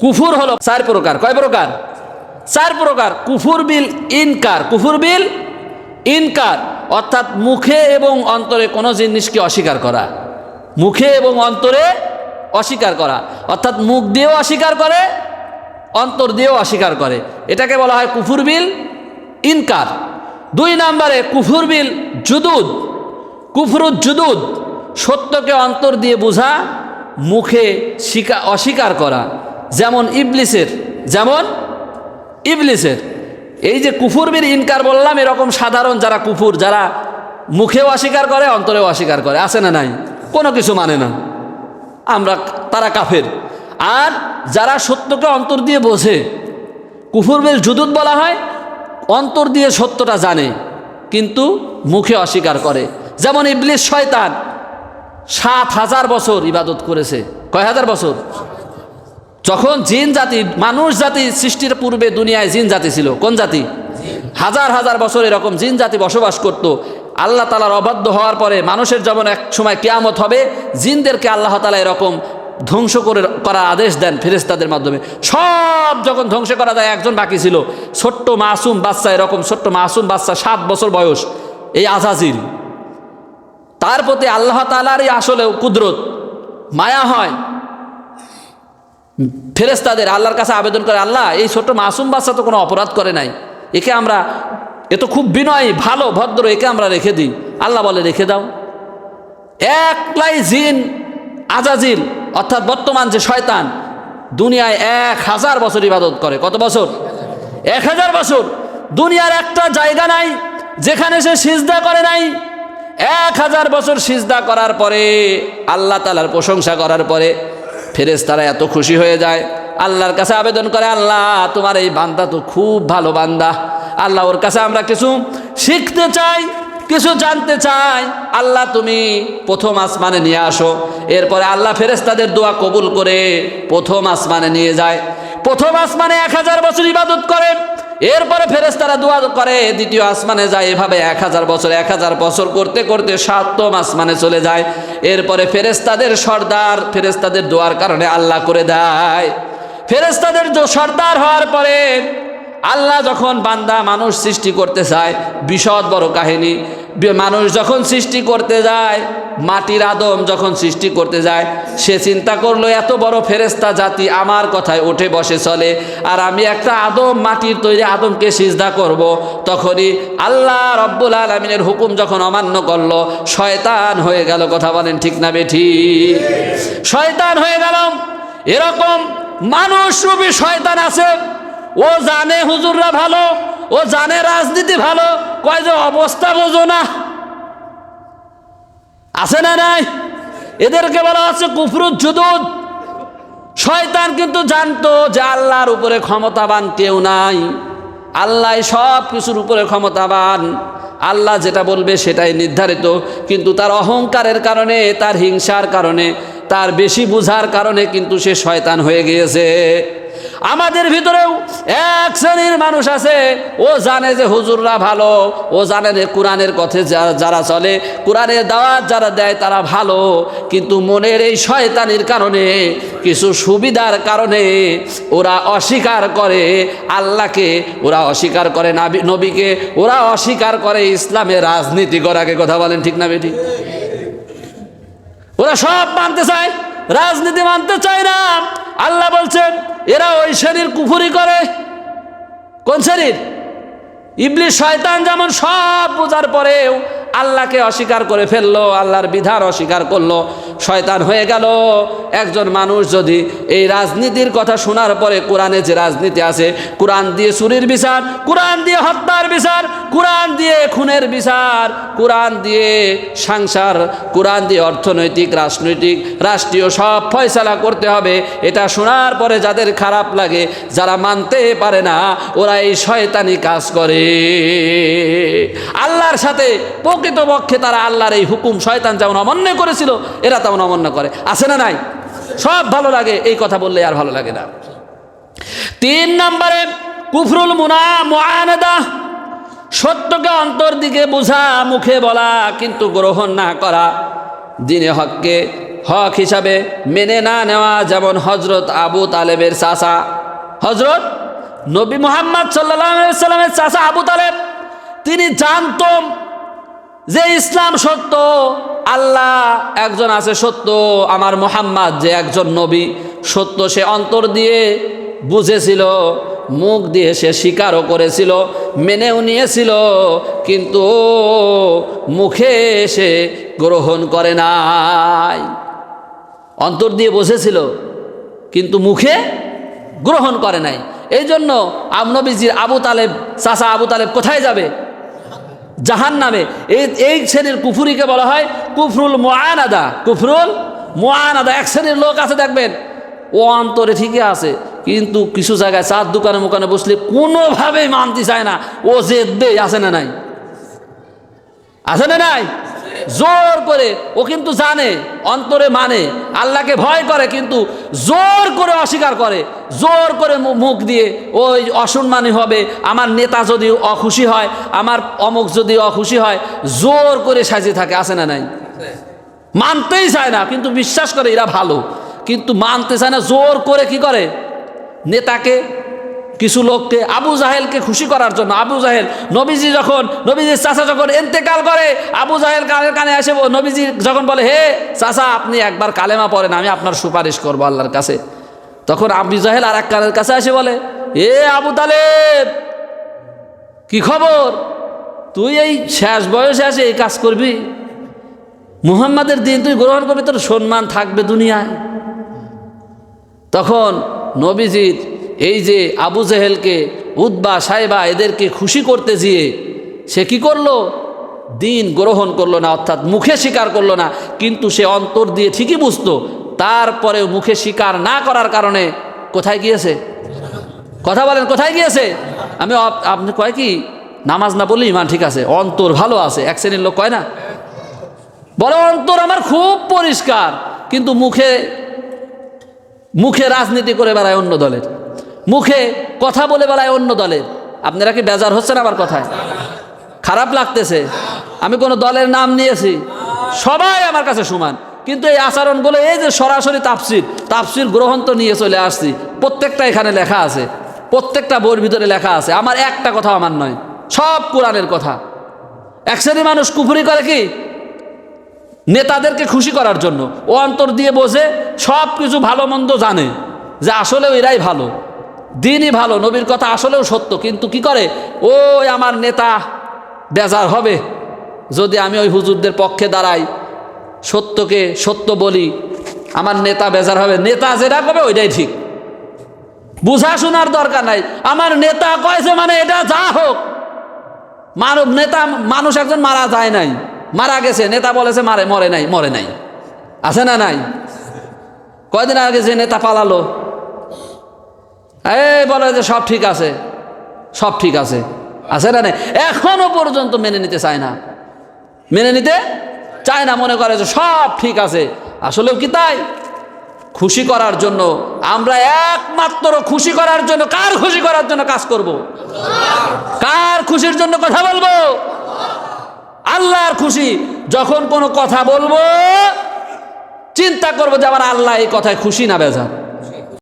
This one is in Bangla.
কুফুর হলো চার প্রকার। কয় প্রকার? চার প্রকার। কুফুর বিল ইনকার। কুফুর বিল ইনকার। অর্থাৎ মুখে এবং অন্তরে কোনো জিনিসকে অস্বীকার করা। মুখে এবং অন্তরে অস্বীকার করা। অর্থাৎ মুখ দিয়েও অস্বীকার করে, অন্তর দিয়েও অস্বীকার করে। এটাকে বলা হয় কুফুর বিল ইনকার। দুই নম্বরে কুফুর বিল জুদুদ। কুফরুদ জুদুদ সত্যকে অন্তর দিয়ে বোঝা, মুখে স্বীকা অস্বীকার করা। যেমন ইবলিসের যেমন ইবলিসের। এই যে কুফুর বিল ইনকার বললাম, এরকম সাধারণ যারা কুফুর, যারা মুখেও অস্বীকার করে, অন্তরেও অস্বীকার করে, আছে না নাই? কোনো কিছু মানে না। আমরা তারা কাফের। আর যারা সত্যকে অন্তর দিয়ে বোঝে কুফুর বিল জুদুদ বলা হয়, অন্তর দিয়ে সত্যটা জানে, কিন্তু মুখে অস্বীকার করে। যেমন ইবলিস শয়তান, সাত হাজার বছর ইবাদত করেছে। কয় হাজার বছর? যখন জিন জাতি, মানুষ জাতি সৃষ্টির পূর্বে দুনিয়ায় জিন জাতি ছিল, কোন জাতি? হাজার হাজার বছর এরকম জিন জাতি বসবাস করত। আল্লাহ তালার অবাধ্য হওয়ার পরে মানুষের যেমন এক সময় কেয়ামত হবে, জিনদেরকে আল্লাহ তালা এরকম ধ্বংস করে, করার আদেশ দেন ফেরেস্তাদের মাধ্যমে। সব যখন ধ্বংস করা যায়, একজন বাকি ছিল। ছোট্ট মাসুম বাচ্চা এরকম, ছোট্ট মাসুম বাচ্চা, সাত বছর বয়স, এই আজাজিল তার প্রতি আল্লাহ তালারই আসলে কুদরত, মায়া হয়। ফেরেস্তাদের আল্লাহর কাছে আবেদন করে, আল্লাহ, এই ছোট মাসুম বাচ্চা তো কোনো অপরাধ করে নাই। একে আমরা, এ তো খুব বিনয়, ভালো, ভদ্র, একে আমরা রেখে দিই। আল্লাহ বলে, রেখে দাও। একলাই জিন, আজাজিল, অর্থাৎ বর্তমান যে শয়তান, দুনিয়ায় এক হাজার বছর ইবাদত করে। কত বছর? এক হাজার বছর। দুনিয়ার একটা জায়গা নাই, যেখানে সে সিজদা করে নাই। এক হাজার বছর সিজদা করার পরে, আল্লাহ তালার প্রশংসা করার পরে ফেরেস তারা এত খুশি হয়ে যায়। আল্লাহর কাছে আবেদন করে, আল্লাহ, তোমার এই বান্দা তো খুব ভালো বান্দা। আল্লাহ, ওর কাছে আমরা কিছু শিখতে চাই, কিছু জানতে চাই। আল্লাহ, তুমি প্রথম আসমানে নিয়ে আসো। এরপরে আল্লাহ ফেরেস্তাদের দোয়া কবুল করে প্রথম আসমানে নিয়ে যায়। প্রথম আসমানে এক হাজার বছর ইবাদত করে এরপরে ফেরেস্তারা দোয়া করে, দ্বিতীয় আসমানে যায়, এভাবে এক হাজার বছর, এক হাজার বছর করতে করতে সাতম আসমানে চলে যায়। এরপরে ফেরেস্তাদের সর্দার ফেরেস্তাদের দোয়ার কারণে আল্লাহ করে দেয়। ফেরেস্তাদের সর্দার হওয়ার পরে আল্লাহ যখন বান্দা মানুষ সৃষ্টি করতে চায়, বিশদ বড় কাহিনী। মানুষ যখন সৃষ্টি করতে যায়, মাটির আদম যখন সৃষ্টি করতে যায়, সে চিন্তা করল, এত বড় ফেরেস্তা জাতি আমার কথায় উঠে বসে চলে, আর আমি একটা আদম মাটির তৈরি আদমকে সিজদা করব। তখনই আল্লাহ রব্বুল আলমিনের হুকুম যখন অমান্য করল, শয়তান হয়ে গেল। কথা বলেন ঠিক না বেঠি শয়তান হয়ে গেল। এরকম মানুষ রূপী শয়তান আছে। ও জানে হুজুররা ভালো। ও জানে রাজনীতি ভালো, কয় যে অবস্থা বোঝো না। আছে না নাই? এদেরকে বলা হচ্ছে কুফরুদ জুদুদ শয়তান কিন্তু জানতো যে আল্লাহর উপরে ক্ষমতাবান কেউ নাই। আল্লাহ সব কিছুর উপরে ক্ষমতাবান। আল্লাহ যেটা বলবে সেটাই নির্ধারিত। কিন্তু তার অহংকারের কারণে, তার হিংসার কারণে, তার বেশি বুঝার কারণে কিন্তু সে শয়তান হয়ে গিয়েছে। আমাদের ভিতরেও এক শ্রেণির মানুষ আছে, ও জানে যে হুজুররা ভালো, ও জানে যে কোরআনের পথে যারা চলে, কোরআনের দাওয়াত যারা দেয় তারা ভালো, কিন্তু মনের এই শয়তানির কারণে, কিছু সুবিধার কারণে ওরা অস্বীকার করে আল্লাহকে, ওরা অস্বীকার করে নাবি নবীকে, ওরা অস্বীকার করে ইসলামের রাজনীতি করাকে কথা বলেন ঠিক না বেটি ওরা সব মানতে চায়, রাজনীতি মানতে চায় না। আল্লাহ বলছেন, এরা ওই শ্রেণির কুফুরি করে। কোন শ্রেণির ইবলি শয়তান যেমন সব বোঝার পরেও আল্লাহকে অস্বীকার করে ফেলল, আল্লাহর বিধান অস্বীকার করল শয়তান হয়ে গেল। একজন মানুষ যদি এই রাজনীতির কথা শোনার পরে কোরআনে যে রাজনীতি আছে, কোরআন দিয়ে চুরির বিচার, কোরআন দিয়ে হত্যার বিচার, কোরআন দিয়ে খুনের বিচার, কোরআন দিয়ে সংসার, কোরআন দিয়ে অর্থনৈতিক, রাজনৈতিক, রাষ্ট্রীয় সব ফয়সালা করতে হবে, এটা শোনার পরে যাদের খারাপ লাগে, যারা মানতে পারে না, ওরা এই শয়তানি কাজ করে। আল্লাহর সাথে প্রকৃতপক্ষে তারা আল্লাহর এই হুকুম শয়তান যেমন অমান্য করেছিল, এরা তেমন অমান্য করে। আছে না নাই? সব ভালো লাগে, এই কথা বললে আর ভালো লাগে না। তিন নম্বরে, কুফরুল মুনা মোয়ানদা সত্যকে অন্তর দিকে বোঝা, মুখে বলা, কিন্তু গ্রহণ না করা। দিনে হককে হক হিসাবে মেনে না নেওয়া, যেমন হজরত আবু তালেবের চাচা। হজরত নবী মোহাম্মদ সাল্লাহ সাল্লামের চাচা আবু তালেব, তিনি জানতম যে ইসলাম সত্য, আল্লাহ একজন আছে সত্য, আমার মোহাম্মদ যে একজন নবী। সত্য সে অন্তর দিয়ে বুঝেছিল, মুখ দিয়ে সে স্বীকারও করেছিল, মেনেও নিয়েছিল, কিন্তু মুখে সে গ্রহণ করে নাই। অন্তর দিয়ে বসেছিল কিন্তু মুখে গ্রহণ করে নাই। এই জন্য আমনবীজির আবু তালেব চাষা আবু তালেব কোথায় যাবে? জাহান নামে এই এই শ্রেণির কুফুরিকে বলা হয় কুফরুল মোয়ানাদা কুফরুল মোয়ানাদা এক শ্রেণির লোক আছে, দেখবেন। ও অন্তরে ঠিকই আছে, কিন্তু কিছু জায়গায় চার দোকানে মোকানে বসলে কোনোভাবেই মানতে চায় না। ও জেদ্দে আছে না নাই? আছে না নাই? জোর করে, ও কিন্তু জানে, অন্তরে মানে আল্লাহকে ভয় করে, কিন্তু জোর করে অস্বীকার করে, জোর করে মুখ দিয়ে, ওই অসম্মানী হবে, আমার নেতা যদি অখুশি হয়, আমার অমুক যদি অখুশি হয়, জোর করে সাজিয়ে থাকে, আছে না নাই? মানতেই চায় না, কিন্তু বিশ্বাস করে এরা ভালো, কিন্তু মানতে চায় না, জোর করে কি করে? নেতাকে কিছু লোককে আবু জাহেলকে খুশি করার জন্য, আবু জাহেল নবীজি যখন, নবীজির চাচা যখন এন্তেকাল করে, আবু জাহেল কানের কানে আসে নবীজি যখন বলে, হে চাচা, আপনি একবার কালেমা পড়েন, আমি আপনার সুপারিশ করব আল্লাহর কাছে। তখন আবু জাহেল আর এক কানের কাছে আসে বলে, এ আবু তালেব, কি খবর? তুই এই শেষ বয়সে আসে এই কাজ করবি? মুহাম্মাদের দিন তুই গ্রহণ করবি, তোর সম্মান থাকবে দুনিয়ায়। তখন নবীজির এই যে আবু জেহেলকে উদ্বা সাহেবা এদেরকে খুশি করতে গিয়ে সে কি করল? দিন গ্রহণ করল না, অর্থাৎ মুখে স্বীকার করল না। কিন্তু সে অন্তর দিয়ে ঠিকই বুঝতো তারপরে মুখে স্বীকার না করার কারণে কোথায় গিয়েছে? কথা বলেন, কোথায় গিয়েছে? আমি আপনি কয় কি? নামাজ না বললি ইমান ঠিক আছে, অন্তর ভালো আছে, এক শ্রেণির লোক কয় না? বলো, অন্তর আমার খুব পরিষ্কার, কিন্তু মুখে মুখে রাজনীতি করে বেড়ায় অন্য দলের। মুখে কথা বলে বেলায় অন্য দলের। আপনারা কি বেজার হচ্ছেন আমার কথায়? খারাপ লাগতেছে। আমি কোনো দলের নাম নিয়েছি। সবাই আমার কাছে সমান। কিন্তু এই আচরণগুলো, এই যে সরাসরি তাপসির তাপসির গ্রহণ তো নিয়ে চলে আসছি। প্রত্যেকটা এখানে লেখা আছে। প্রত্যেকটা বইয়ের ভিতরে লেখা আছে। আমার একটা কথা আমার নয়। সব কোরআনের কথা। এক শ্রেণি মানুষ কুফুরি করে কি? নেতাদেরকে খুশি করার জন্য। ও অন্তর দিয়ে বসে সব কিছু ভালো মন্দ জানে। যে আসলেও এরাই ভালো। দিনই ভালো, নবীর কথা আসলেও সত্য, কিন্তু কি করে? ওই আমার নেতা বেজার হবে। যদি আমি ওই হুজুরদের পক্ষে দাঁড়াই, সত্যকে সত্য বলি, আমার নেতা বেজার হবে। নেতা যেটা করবে ওইটাই ঠিক। বুঝা শোনার দরকার নাই। আমার নেতা কয়েছে মানে এটা যা হোক। মানব নেতা, মানুষ একজন মারা যায় নাই। মারা গেছে, নেতা বলেছে মারে, মরে নাই মরে নাই। আছে না নাই? কয়দিন আগে যে নেতা পালালো? এই বলে যে সব ঠিক আছে, সব ঠিক আছে। আছে না এখনও পর্যন্ত মেনে নিতে চায় না। মেনে নিতে চায় না, মনে করে যে সব ঠিক আছে। আসলেও কি তাই? খুশি করার জন্য, আমরা একমাত্র খুশি করার জন্য কার খুশি করার জন্য কাজ করব? কার খুশির জন্য কথা বলব? আল্লাহর খুশি। যখন কোনো কথা বলব, চিন্তা করব যে আমার আল্লাহ এই কথায় খুশি না বেজা